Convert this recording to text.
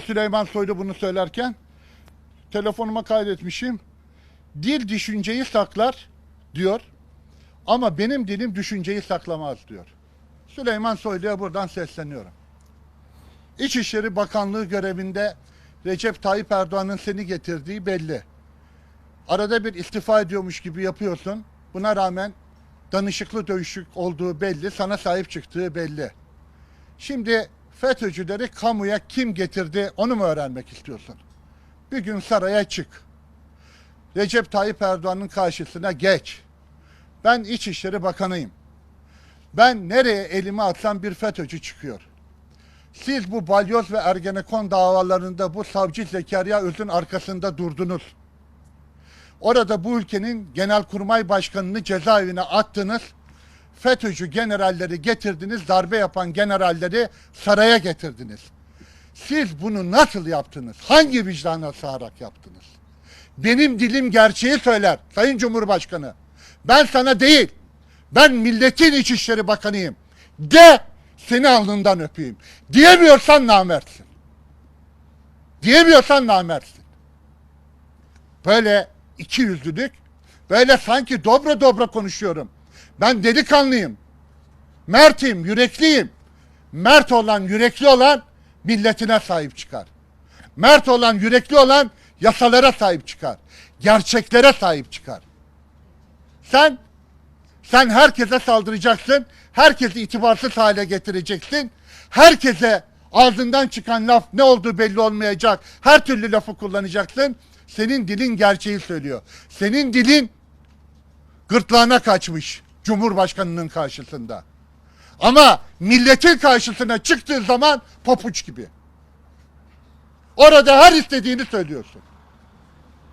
Süleyman Soylu bunu söylerken telefonuma kaydetmişim. Dil düşünceyi saklar diyor. Ama benim dilim düşünceyi saklamaz diyor. Süleyman Soylu'ya buradan sesleniyorum. İçişleri Bakanlığı görevinde Recep Tayyip Erdoğan'ın seni getirdiği belli. Arada bir istifa ediyormuş gibi yapıyorsun. Buna rağmen danışıklı dövüşük olduğu belli, sana sahip çıktığı belli. Şimdi FETÖ'cüleri kamuya kim getirdi onu mu öğrenmek istiyorsun? Bir gün saraya çık. Recep Tayyip Erdoğan'ın karşısına geç. Ben İçişleri Bakanıyım. Ben nereye elimi atsam bir FETÖ'cü çıkıyor. Siz bu balyoz ve Ergenekon davalarında bu savcı Zekeriya Öz'ün arkasında durdunuz. Orada bu ülkenin genelkurmay başkanını cezaevine attınız. FETÖ'cü generalleri getirdiniz, darbe yapan generalleri saraya getirdiniz. Siz bunu nasıl yaptınız? Hangi vicdana sığarak yaptınız? Benim dilim gerçeği söyler Sayın Cumhurbaşkanı. Ben sana değil, ben milletin İçişleri Bakanıyım. De seni alnından öpeyim. Diyemiyorsan namertsin. Diyemiyorsan namertsin. Böyle iki yüzlülük, böyle sanki dobra dobra konuşuyorum. Ben delikanlıyım. Mert'im, yürekliyim. Mert olan, yürekli olan milletine sahip çıkar. Mert olan, yürekli olan yasalara sahip çıkar. Gerçeklere sahip çıkar. Sen sen herkese saldıracaksın. Herkesi itibarsız hale getireceksin. Herkese ağzından çıkan laf ne olduğu belli olmayacak. Her türlü lafı kullanacaksın. Senin dilin gerçeği söylüyor. Senin dilin gırtlağına kaçmış Cumhurbaşkanının karşısında. Ama milletin karşısına çıktığı zaman papuç gibi. Orada her istediğini söylüyorsun.